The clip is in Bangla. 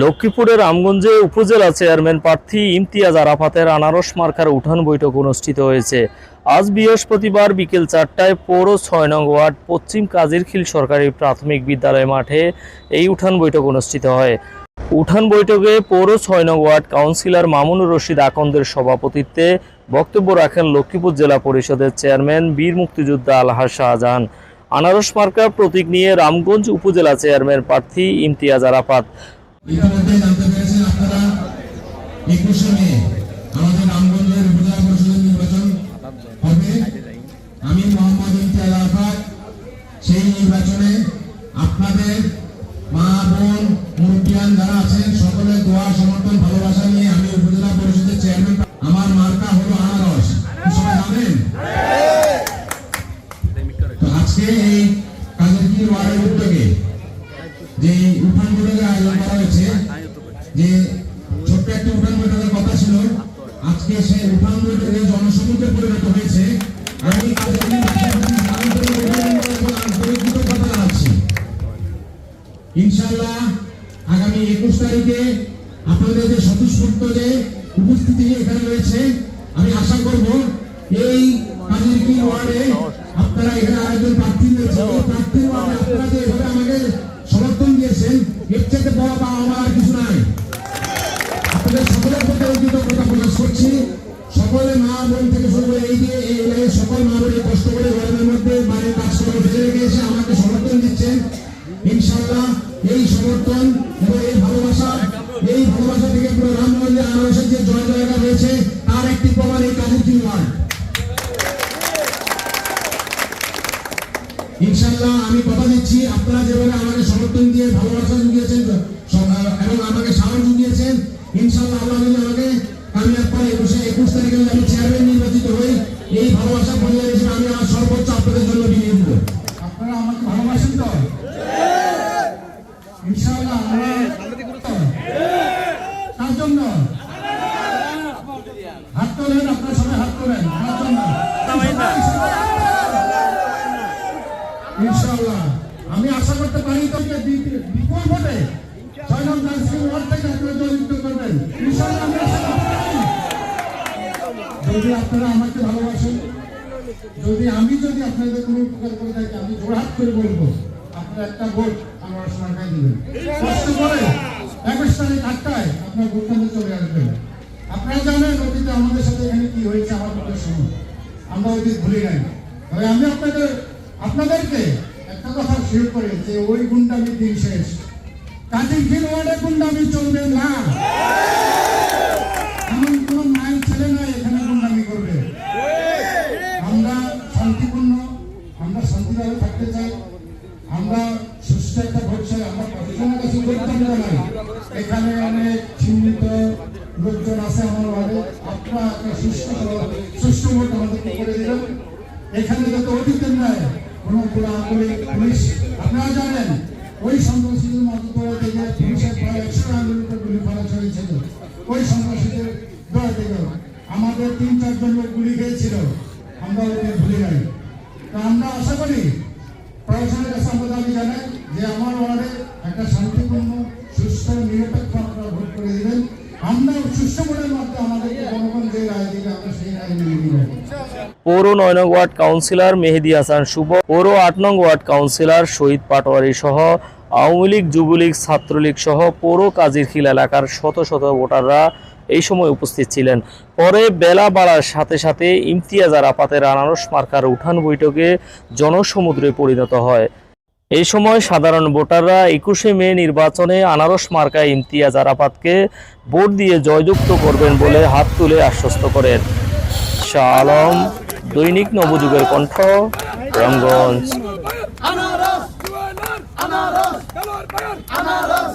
লক্ষ্মীপুরের রামগঞ্জে উপজেলা চেয়ারম্যান প্রার্থী ইমতিয়াজ আরাফাতের আনারস মার্কার উঠান বৈঠক অনুষ্ঠিত হয়েছে। আজ বৃহস্পতিবার বিকেল চারটায় পৌর ছয় নং ওয়ার্ড পশ্চিম কাজিরখিল সরকারি প্রাথমিক বিদ্যালয় মাঠে এই উঠান বৈঠক অনুষ্ঠিত হয়। উঠান বৈঠকে পৌর ছয় নং ওয়ার্ড কাউন্সিলর মামুনুর রশিদ আকন্দের সভাপতিত্বে বক্তব্য রাখেন লক্ষ্মীপুর জেলা পরিষদের চেয়ারম্যান বীর মুক্তিযোদ্ধা আলহাজ শাহজাহান। আনারস মার্কার প্রতীক নিয়ে রামগঞ্জ উপজেলা চেয়ারম্যান প্রার্থী ইমতিয়াজ আরাফাত। ইতিমধ্যে জানতে পেরেছেন আপনারা একুশে মে আমাদের রামগঞ্জের উপজেলা পরিষদের নির্বাচন হবে। আমি মোহাম্মদ ইমতিয়াজ আরাফাত সেই নির্বাচনে আপনাদের মা বোন মুরব্বিয়ান যারা আছেন সকলের দোয়া সমর্থন ভালোবাসা নিয়ে আমি উপজেলা পরিষদের চেয়ারম্যান আমার মার্কা হলো আনারস। কি সবাই জানেন? আজকে এই কাজের ওয়ার্ডের উদ্যোগে যে উঠান বৈঠকের আয়োজন করা হয়েছে যে ছোট্ট একটা উঠান বৈঠকের কথা ছিল, আজকে সেই উঠান বৈঠকে জনসমুদ্রে পরিণত হয়েছে। আমি ইনশাআল্লাহ, আগামী একুশ তারিখে আপনাদের যে স্বতঃস্ফূর্ত যে উপস্থিতি এখানে রয়েছে, আমি আশা করব এই কাজের কি ওয়ার্ডে আপনারা এখানে আরেকজন প্রার্থী রয়েছে। প্রার্থীর ওয়ার্ডে আপনারা যে বোন থেকে শুরু করে এই যে, এই এলাকার সকল মা কষ্ট করে গরমের মধ্যে বাড়ির কাজ করে ফেলে রেখে আমাকে সমর্থন দিচ্ছেন। ইনশাআল্লাহ এই সমর্থন এবং এই ভালোবাসা এই ভালোবাসা থেকে পুরো রামগঞ্জে আনারসের যে জয় জয়গা রয়েছে তার একটি প্রমাণ এই কাজী ওয়ার্ড ইনশাআল্লাহ আমি কথা দিচ্ছি, আপনারা যেভাবে আমাকে সমর্থন দিয়ে ভালোবাসা জুগিয়েছেন এবং আমাকে সাহস জুগিয়েছেন, ইনশাআল্লাহ হাত তোলেন আপনারা সবাই হাত তোলেন। কার জন্য ইনশাআল্লাহ। আমি আশা করতে পারি তোকে বিপুল ভোটে ছয় নং কাউন্সিল ওয়ার্ড থেকে আপনারা জয়যুক্ত করবেন। ইনশাআল্লাহ আমি আশা করতে পারি। যদি আপনারা আমাকে ভালোবাসেন যদি আমি যদি আপনাদের কোনো উপকার করে থাকি আমি জোড়হাত করে বলব আপনারা একটা ভোট আমার সরকার দিবেন। কষ্ট করে একুশ তারিখ আটটায় আপনার ভোট চলে আসবেন। আপনারা জানেন অতীতে আমাদের সাথে এখানে কি হয়েছে আমার ভোটের সময় আমরা অতীত ভুলে যাই। তবে আমি আপনাদের, আপনাদেরকে একটা কথা শিওর করে যে ওই গুন্ডামির দিন শেষ। কাজী ওয়ার্ডে গুন্ডামি চলবে না। এমন কোন মায়ের ছেলে নয় এখানে গুন্ডামি করবে। আমরা শান্তিপূর্ণ, আমরা শান্তিভাবে থাকতে চাই। আমরা সুস্থ একটা ভোট আমরা প্রশাসনের কাছে করতাম নাই এখানে অনেক চিহ্নিত লোকজন আছে আমার ওয়ার্ডে। ভোট আমাদেরকে করে দিলেন এখানে যত অতীতের নয় কোন পুলিশ পুলিশ আপনারা জানেন ওই সন্ত্রাসীদের মতো থেকে পুলিশের প্রায় একশো আন্দোলনের গুলি ফেলা চলেছিল ওই সন্ত্রাসীদের দল থেকে আমাদের তিন চারজন লোক গুলি খেয়েছিল আমরা ওদের ভুলে যাই তো আমরা আশা করি প্রশাসনের কাছে আমরা দাবি জানাই যে আমার ওয়ার্ডে একটা শান্তিপূর্ণ পৌর নয় নং ওয়ার্ড কাউন্সিলর মেহেদি হাসান শুভ, পৌর আট নং ওয়ার্ড কাউন্সিলর শহীদ পাটোয়ারি সহ আওয়ামী লীগ, যুবলীগ, ছাত্রলীগ সহ পৌর কাজিরখিল এলাকার শত শত ভোটাররা এই সময় উপস্থিত ছিলেন। পরে বেলা বাড়ার সাথে সাথে ইমতিয়াজ আরাফাতের আনারস মার্কার উঠান বৈঠকে জনসমুদ্রে পরিণত হয়। এই সময় সাধারণ ভোটাররা একুশে মে নির্বাচনে আনারস মার্কা ইমতিয়াজ আরাফাতকে ভোট দিয়ে জয়যুক্ত করবেন বলে হাত তুলে আশ্বস্ত করেন। শাহ আলম দৈনিক নবযুগের কণ্ঠ আনারস